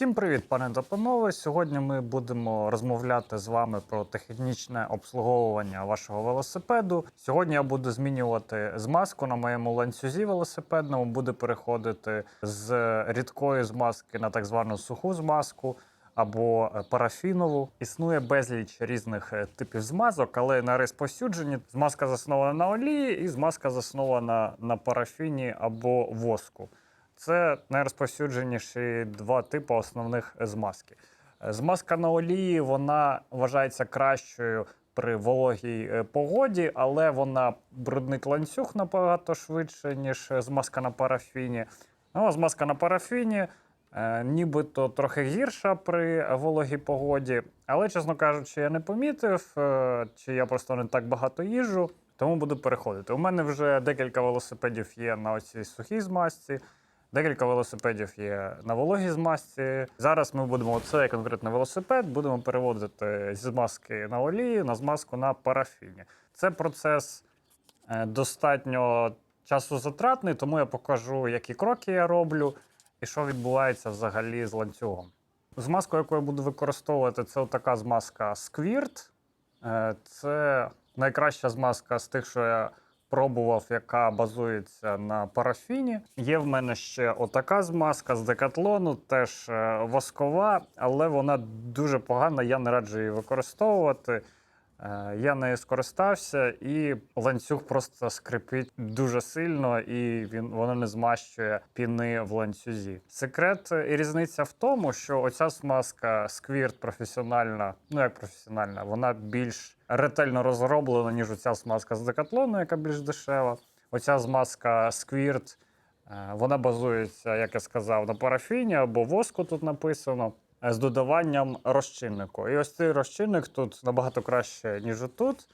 Всім привіт, пане та. Сьогодні ми будемо розмовляти з вами про технічне обслуговування вашого велосипеду. Сьогодні я буду змінювати змазку на моєму ланцюзі велосипедному, буду переходити з рідкої змазки на так звану суху змазку. Або парафінову існує безліч різних е, типів змазок, але на розповсюдженні змазка заснована на олії, і змазка заснована на парафіні або воску. Це найрозповсюдженіші два типи основних змазки. Змазка на олії вона вважається кращою при вологій е, погоді, але вона бруднить ланцюг набагато швидше, ніж змазка на парафіні. Ну, а змазка на парафіні е, нібито трохи гірша при вологій погоді. Але, чесно кажучи, я не помітив, е, чи я просто не так багато їжджу, тому буду переходити. У мене вже декілька велосипедів є на оцій сухій змазці. Декілька велосипедів є на вологій змазці. Зараз ми будемо цей конкретно велосипед, будемо переводити зі змазки на олію на змазку на парафіні. Це процес е, достатньо часозатратний, тому я покажу, які кроки я роблю і що відбувається взагалі з ланцюгом. Змазку, яку я буду використовувати, це така змазка Squirt. Е, Це найкраща змазка з тих, що я пробував, яка базується на парафіні. Є в мене ще отака змазка з декатлону, теж е, воскова, але вона дуже погана. Я не раджу її використовувати. Е, Я нею скористався, і ланцюг просто скрипить дуже сильно, і він воно не змащує піни в ланцюзі. Секрет і різниця в тому, що оця смазка Squirt професіональна, ну як професіональна, вона більш ретельно розроблена, ніж оця смазка з декатлону, яка більш дешева. Оця змазка Squirt, е, вона базується, як я сказав, на парафіні або воску тут написано. е, З додаванням розчиннику. І ось цей розчинник тут набагато краще, ніж тут.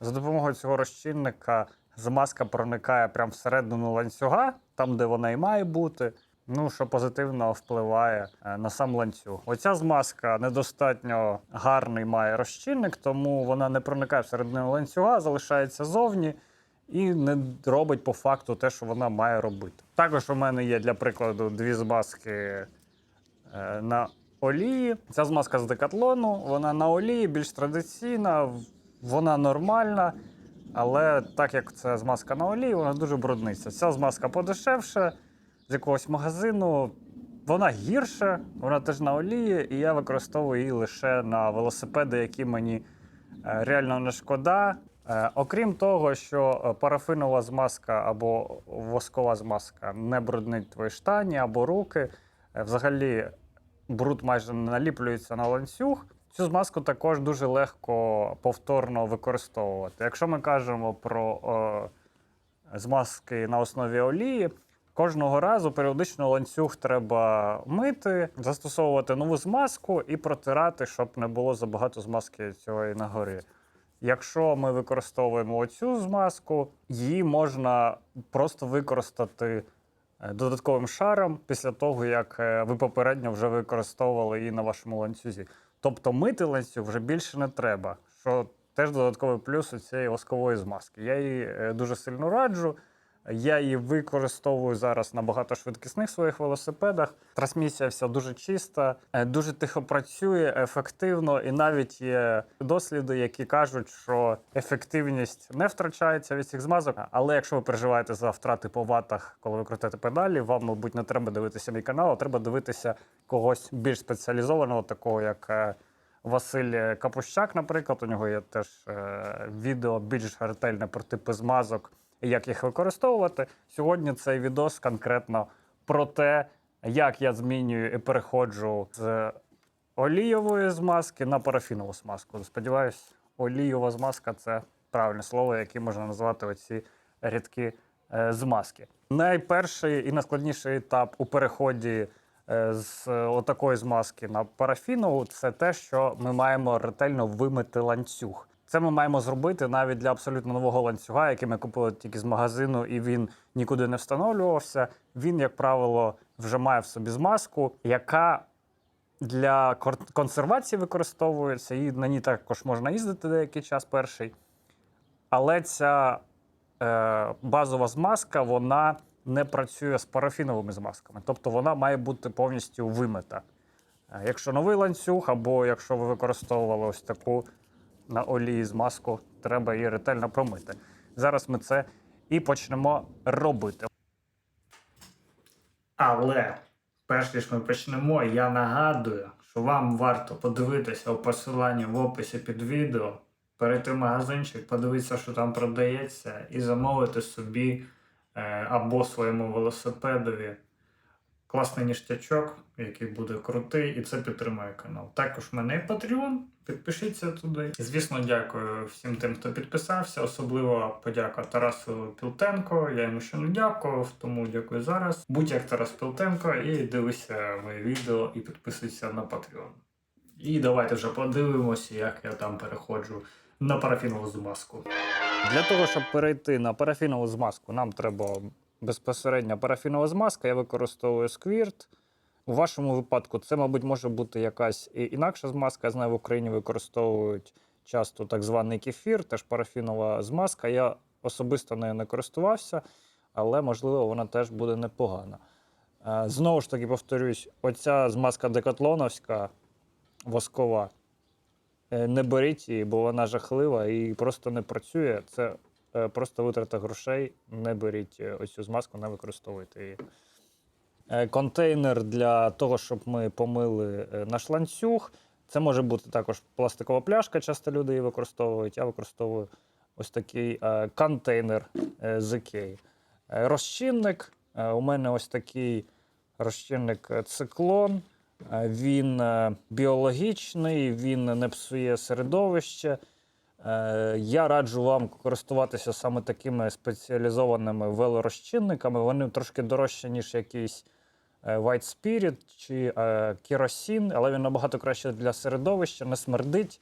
За допомогою цього розчинника змазка проникає прямо всередину ланцюга, там, де вона і має бути. Ну, що позитивно впливає е, на сам ланцюг. Оця змазка недостатньо гарний має розчинник, тому вона не проникає всередину ланцюга, залишається зовні і не робить по факту те, що вона має робити. Також у мене є для прикладу дві змазки е, на олії. Ця змазка з декатлону, вона на олії більш традиційна, вона нормальна. Але так як це змазка на олії, вона дуже брудниться. Ця змазка подешевше з якогось магазину. Вона гірша, вона теж на олії, і я використовую її лише на велосипеди, які мені е, реально не шкода. Е, Окрім того, що е, парафинова змазка або воскова змазка не бруднить твої штані або руки. Взагалі бруд майже не наліплюється на ланцюг. Цю змазку також дуже легко повторно використовувати. Якщо ми кажемо про е, змазки на основі олії, кожного разу періодично ланцюг треба мити, застосовувати нову змазку і протирати, щоб не було забагато змазки цієї на горі. Якщо ми використовуємо оцю змазку, її можна просто використати е, додатковим шаром після того, як е, ви попередньо вже використовували її на вашому ланцюзі. Тобто мити ланцюг вже більше не треба, що теж додатковий плюс у цієї воскової змазки. Я її е, дуже сильно раджу. Я її використовую зараз на багатошвидкісних своїх велосипедах. Трансмісія вся дуже чиста, е, дуже тихо працює, ефективно, і навіть є досліди, які кажуть, що ефективність не втрачається від цих змазок. Але якщо ви переживаєте за втрати по ватах, коли ви крутите педалі, вам, мабуть, не треба дивитися мій канал, а треба дивитися когось більш спеціалізованого, такого як. е, Василь Капущак, наприклад, у нього є теж е, відео більш ретельне про типи змазок як їх використовувати. Сьогодні цей відос конкретно про те, як я змінюю і переходжу з олійової змазки на парафінову змазку. Сподіваюсь, олійова змазка це правильне слово, яке можна назвати оці рідкі е, змазки. Найперший і найскладніший етап у переході е, з е, отакої змазки на парафінову це те, що ми маємо ретельно вимити ланцюг. Це ми маємо зробити навіть для абсолютно нового ланцюга, який ми купили тільки з магазину, і він нікуди не встановлювався. Він, як правило, вже має в собі змазку, яка для консервації використовується, і на ній також можна їздити деякий час перший. Але ця е, базова змазка вона не працює з парафіновими змазками. Тобто вона має бути повністю вимита. Е, Якщо новий ланцюг, або якщо ви використовували ось таку на олії змазку, треба її ретельно промити. Зараз ми це і почнемо робити. Але перш ніж ми почнемо, я нагадую, що вам варто подивитися у посиланні в описі під відео, перейти в магазинчик, подивитися, що там продається, і замовити собі е, або своєму велосипедові класний ніштячок, який буде крутий, і це підтримує канал. Також в мене є Patreon, підпишіться туди. Звісно, дякую всім тим, хто підписався. Особливо подяка Тарасу Пілтенко. Я йому ще не дякував, тому дякую зараз. Будь як Тарас Пілтенко і дивися моє відео і підписуйся на Patreon. І давайте вже подивимося, як я там переходжу на парафінову змазку. Для того, щоб перейти на парафінову змазку, нам треба безпосередньо парафінова змазка. Я використовую сквірт. У вашому випадку це, мабуть, може бути якась інакша змазка. Я знаю, в Україні використовують часто так званий кефір, теж парафінова змазка. Я особисто нею не користувався, але можливо вона теж буде непогана. Е, Знову ж таки, повторюсь, оця змазка декатлоновська воскова. е, Не беріть її, бо вона жахлива і просто не працює. Це е, просто витрата грошей. Не беріть оцю змазку, не використовуйте її. Е, Контейнер для того, щоб ми помили е, наш ланцюг. Це може бути також пластикова пляшка, часто люди її використовують. Я використовую ось такий е, контейнер з Ікеї. Розчинник. У мене ось такий розчинник циклон. Він біологічний, він не псує середовище. Я раджу вам користуватися саме такими спеціалізованими велорозчинниками. Вони трошки дорожчі, ніж якийсь е, White Spirit чи е, керосин, але він набагато краще для середовища, не смердить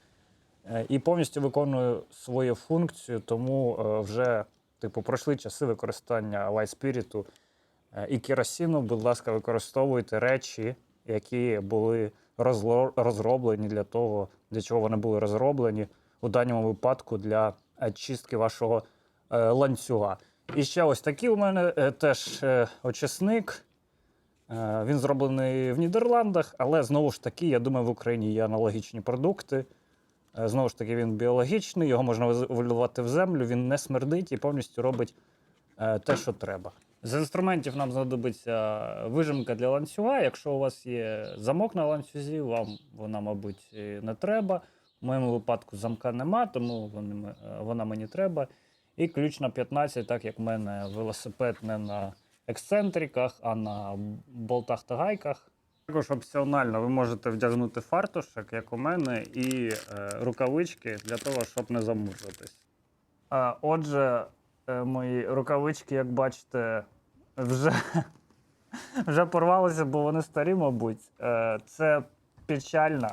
е, і повністю виконує свою функцію. Тому е, вже типу пройшли часи використання White Spirit е, і керосину. Будь ласка, використовуйте речі, які були розроблені для того, для чого вони були розроблені у даному випадку для е, чистки вашого е, ланцюга. І ще ось такий у мене е, теж е, очисник. Е, Він зроблений в Нідерландах, але знову ж таки, я думаю, в Україні є аналогічні продукти. Е, Знову ж таки, він біологічний, його можна виливати в землю, він не смердить і повністю робить е, те, що треба. З інструментів нам знадобиться вижимка для ланцюга. Якщо у вас є замок на ланцюзі, вам вона, мабуть, не треба. В моєму випадку замка нема, тому вона мені треба. І ключ на 15, так як в мене велосипед не на ексцентриках, а на болтах та гайках. Також опціонально ви можете вдягнути фартушок, як у мене, і е, рукавички для того, щоб не замурзатись. Отже, е, мої рукавички, як бачите, вже, вже порвалися, бо вони старі, мабуть. Е, це печально.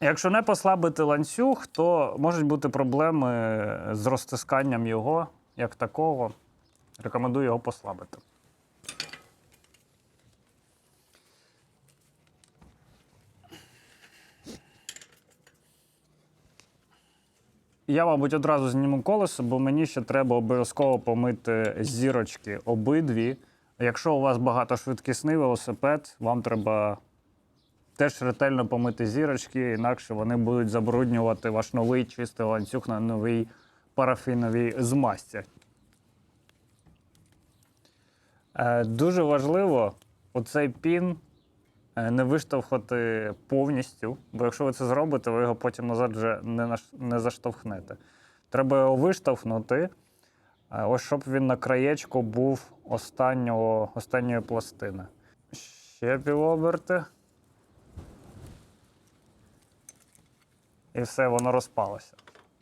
Якщо не послабити ланцюг, то можуть бути проблеми з розтисканням його як такого. Рекомендую його послабити. Я, мабуть, одразу зніму колесо, бо мені ще треба обов'язково помити зірочки обидві. Якщо у вас багатошвидкісний велосипед, вам треба теж ретельно помити зірочки, інакше вони будуть забруднювати ваш новий чистий ланцюг на новій парафіновій змазці. Е, Дуже важливо оцей пін не виштовхати повністю, бо якщо ви це зробите, ви його потім назад вже не, наш- не заштовхнете. Треба його виштовхнути, е, ось щоб він на краєчку був останнього, останньої пластини. Ще півоберти. І все, воно розпалося.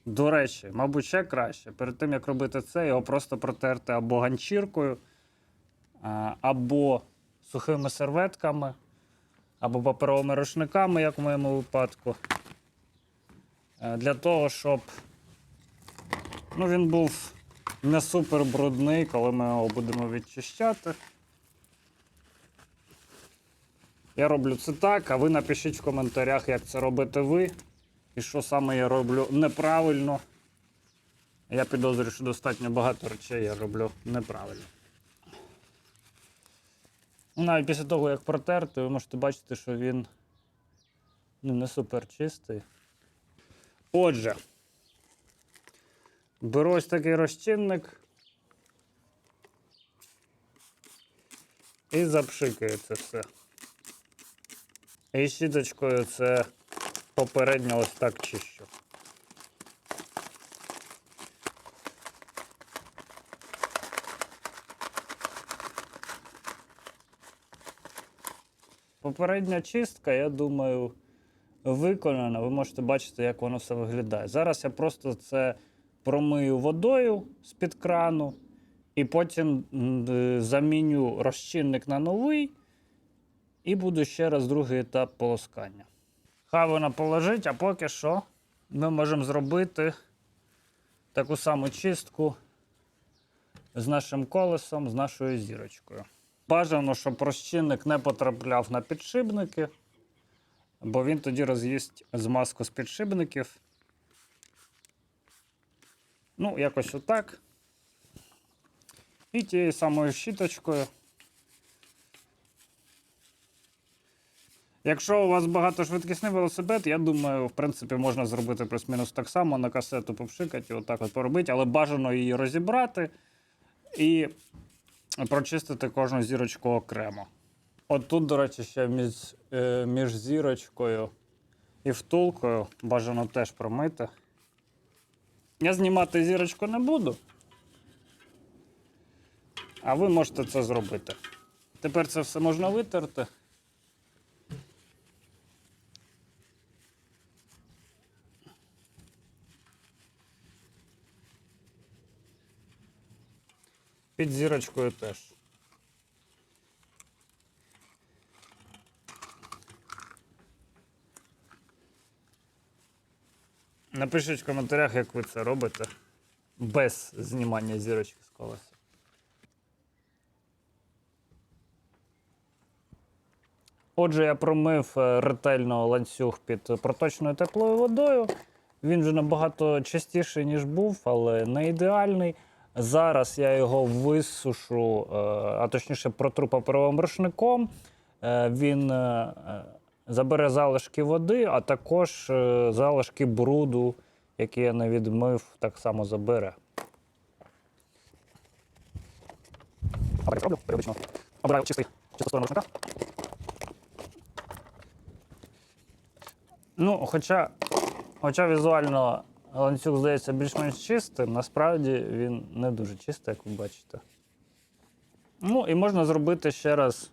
До речі, мабуть, ще краще. Перед тим, як робити це, його просто протерти або ганчіркою, або сухими серветками, або паперовими рушниками, як в моєму випадку. Е, Для того, щоб ну, він був не супер брудний, коли ми його будемо відчищати. Я роблю це так, а ви напишіть в коментарях, як це робите ви. І що саме я роблю неправильно. Я підозрюю, що достатньо багато речей я роблю неправильно. Навіть після того, як протерти, ви можете бачити, що він Ну, не супер чистий. Отже, беру ось такий розчинник і запшикаю це все. І щіточкою це попередньо ось так чищу. Попередня чистка, я думаю, виконана. Ви можете бачити, як воно все виглядає. Зараз я просто це промию водою з-під крану і потім е, заміню розчинник на новий і буду ще раз другий етап полоскання. Хай вона полежить, а поки що ми можемо зробити таку саму чистку з нашим колесом, з нашою зірочкою. Бажано, щоб розчинник не потрапляв на підшипники, бо він тоді роз'їсть змазку з підшипників. Ну, якось отак. І тією самою щіточкою. Якщо у вас багатошвидкісний велосипед, я думаю, в принципі, можна зробити плюс-мінус так само на касету попшикати, отак от поробити, але бажано її розібрати і прочистити кожну зірочку окремо. От тут, до речі, ще між, е, між зірочкою і втулкою бажано теж промити. Я знімати зірочку не буду. А ви можете це зробити. Тепер це все можна витерти. Під зірочкою теж. Напишіть в коментарях, як ви це робите без знімання зірочки з колеса. Отже, я промив е, ретельно ланцюг під проточною теплою водою. Він вже набагато чистіший, ніж був, але не ідеальний. Зараз я його висушу, е, а точніше протру паперовим рушником. Е, Він е, забере залишки води, а також залишки бруду, які я не відмив, так само забере. Роблю періодично. Обираю чистий, чисту рушника. Ну, хоча, хоча візуально ланцюг здається більш-менш чистим, насправді він не дуже чистий, як ви бачите. Ну, і можна зробити ще раз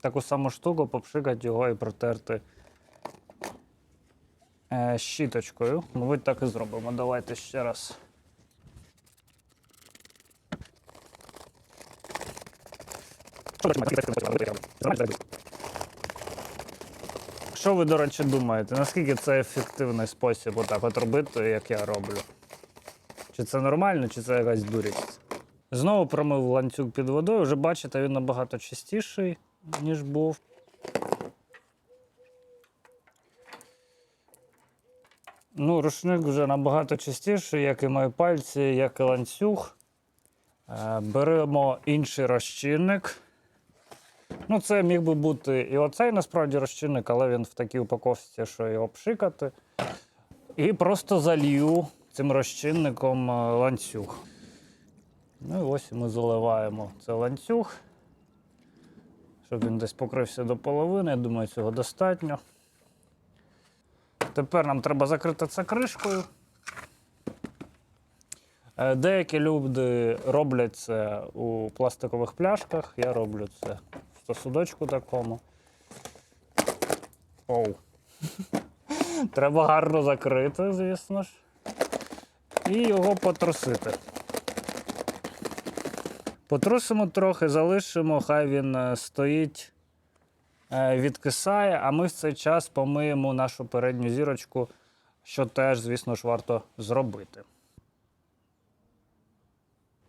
таку саму штуку, попшикати його і протерти е, щіточкою. Мабуть, так і зробимо. Давайте ще раз. Що ви, до речі, думаєте? Наскільки це ефективний спосіб отак от робити, як я роблю? Чи це нормально, чи це якась дурість? Знову промив ланцюг під водою. Вже бачите, він набагато чистіший, ніж був. Ну, рушник вже набагато чистіший, як і мої пальці, як і ланцюг. Е, Беремо інший розчинник. Ну, це міг би бути і оцей насправді розчинник, але він в такій упаковці, що його пшикати. І просто залью цим розчинником е, ланцюг. Ну і ось ми заливаємо цей ланцюг, щоб він десь покрився до половини. Я думаю, цього достатньо. Тепер нам треба закрити це кришкою. Е, Деякі люди роблять це у пластикових пляшках. Я роблю це в такому. Оу. Треба гарно закрити, звісно ж. І його потрусити. Потрусимо трохи, залишимо, хай він е, стоїть, е, відкисає, а ми в цей час помиємо нашу передню зірочку, що теж, звісно ж, варто зробити.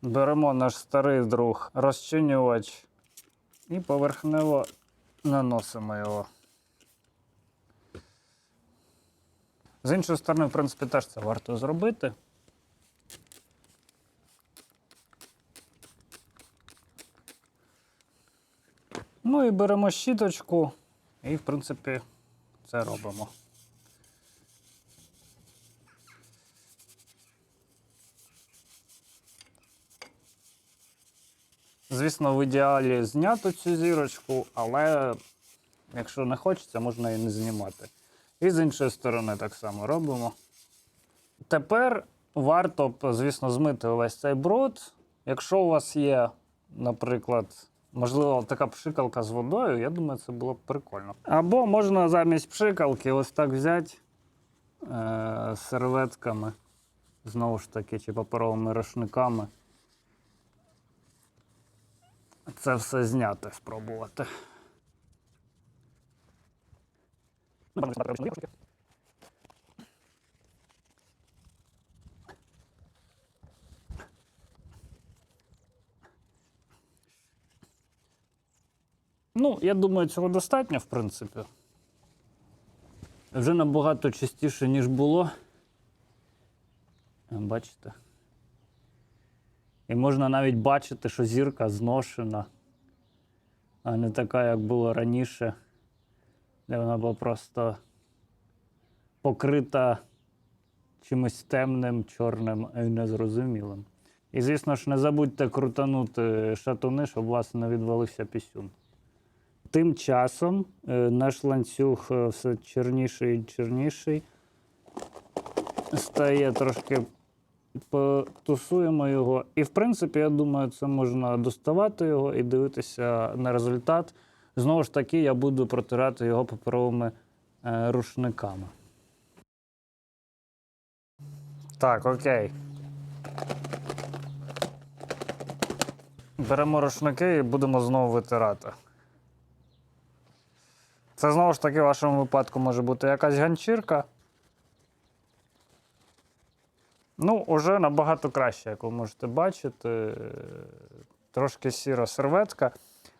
Беремо наш старий друг розчинювач і поверхнево наносимо його. З іншої сторони, в принципі, теж це варто зробити. Ну і беремо щіточку і, в принципі, це робимо. Звісно, в ідеалі зняти цю зірочку, але якщо не хочеться, можна і не знімати. І з іншої сторони так само робимо. Тепер варто, б, звісно, змити увесь цей бруд. Якщо у вас є, наприклад, можливо, така пшикалка з водою, я думаю, це було б прикольно. Або можна замість пшикалки ось так взяти е- серветками, знову ж таки, чи паперовими рушниками. Це все зняти, спробувати. Ну, я думаю, цього достатньо, в принципі. Вже набагато чистіше, ніж було. Бачите? І можна навіть бачити, що зірка зношена, а не така, як було раніше, де вона була просто покрита чимось темним, чорним і незрозумілим. І, звісно ж, не забудьте крутанути шатуни, щоб у вас не відвалився пісюн. Тим часом е, наш ланцюг е, все чорніший і чорніший. Стає трошки потусуємо його. І, в принципі, я думаю, це можна доставати його і дивитися на результат. Знову ж таки, я буду протирати його паперовими е, рушниками. Так, окей. Беремо рушники і будемо знову витирати. Це знову ж таки в вашому випадку може бути якась ганчірка. Ну, уже набагато краще, як ви можете бачити. Трошки сіра серветка.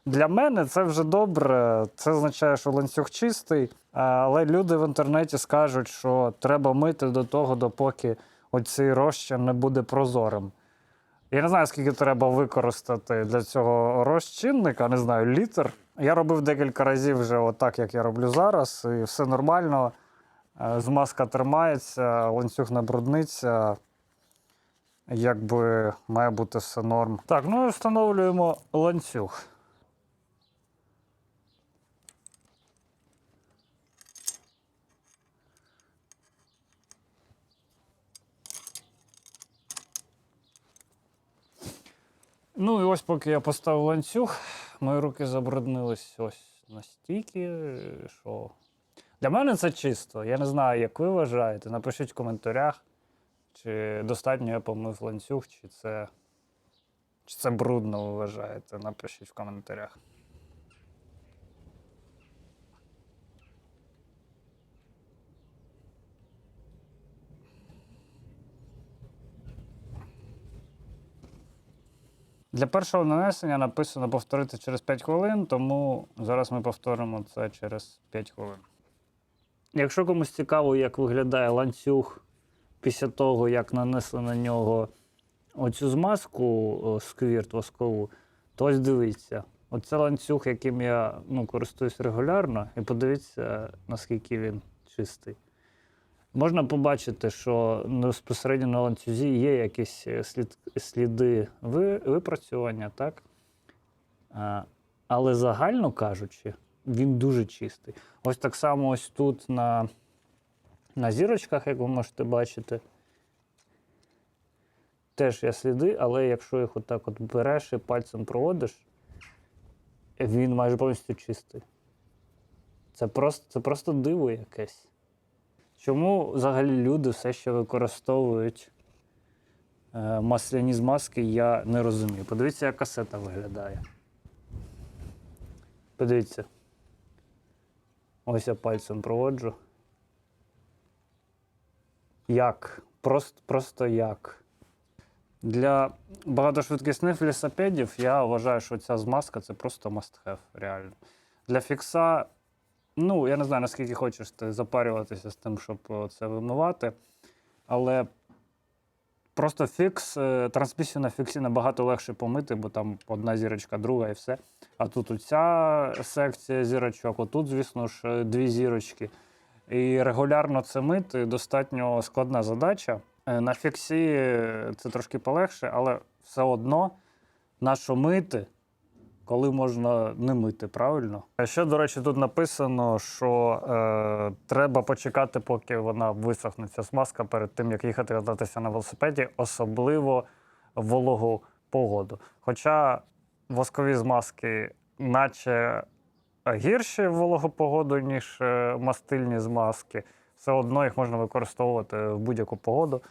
Для мене це вже добре. Це означає, що ланцюг чистий. Але люди в інтернеті скажуть, що треба мити до того, допоки оцей розчин не буде прозорим. Я не знаю, скільки треба використати для цього розчинника, не знаю, літр. Я робив декілька разів вже отак, як я роблю зараз, і все нормально. Е, Змазка тримається, ланцюг не брудниться. Якби має бути все норм. Так, ну і встановлюємо ланцюг. Ну і ось поки я поставив ланцюг, мої руки забруднились ось настільки, що для мене це чисто. Я не знаю, як ви вважаєте. Напишіть в коментарях, чи достатньо я помив ланцюг, чи це, чи це брудно ви вважаєте. Напишіть в коментарях. Для першого нанесення написано повторити через 5 хвилин, тому зараз ми повторимо це через 5 хвилин. Якщо комусь цікаво, як виглядає ланцюг після того, як нанесли на нього оцю змазку сквірт воскову, то ось дивіться. Оце ланцюг, яким я ну, користуюсь регулярно, і подивіться, наскільки він чистий. Можна побачити, що безпосередньо на ланцюзі є якісь е, слід, сліди випрацювання, так? Але загально кажучи, він дуже чистий. Ось так само ось тут на, на зірочках, як ви можете бачити, теж є сліди, але якщо їх отак от береш і пальцем проводиш, він майже повністю чистий. Це просто, це просто диво якесь. Чому взагалі люди все ще використовують е, масляні змазки, я не розумію. Подивіться, як касета виглядає. Подивіться. Ось я пальцем проводжу. Як? Просто, просто як. Для багатошвидкісних велосипедів я вважаю, що ця змазка це просто must-have, реально. Для фікса Ну, я не знаю, наскільки хочеш ти запарюватися з тим, щоб е, це вимивати. Але просто фікс, е, трансмісію на фіксі набагато легше помити, бо там одна зірочка, друга і все. А тут оця секція зірочок, отут, звісно ж, е, дві зірочки. І регулярно це мити достатньо складна задача. Е, На фіксі це трошки полегше, але все одно на що мити, коли можна не мити, правильно? Ще, до речі, тут написано, що е, треба почекати, поки вона висохне ця смазка перед тим, як їхати кататися на велосипеді, особливо вологу погоду. Хоча воскові змазки, наче гірші в вологу погоду, ніж е, мастильні змазки, все одно їх можна використовувати в будь-яку погоду.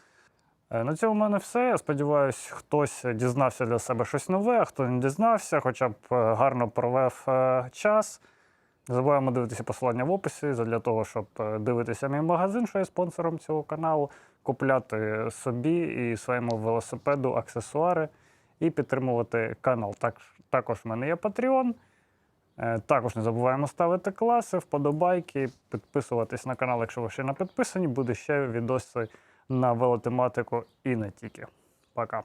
Е, На цьому в мене все. Я сподіваюся, хтось дізнався для себе щось нове, а хто не дізнався, хоча б е, гарно провев е, час. Не забуваємо дивитися посилання в описі для того, щоб дивитися мій магазин, що є спонсором цього каналу, купляти собі і своєму велосипеду аксесуари і підтримувати канал. Так, також в мене є Patreon. Також не забуваємо ставити класи, вподобайки, підписуватись на канал, якщо ви ще не підписані. Буде ще відоси на велотематику і не тільки. Пока.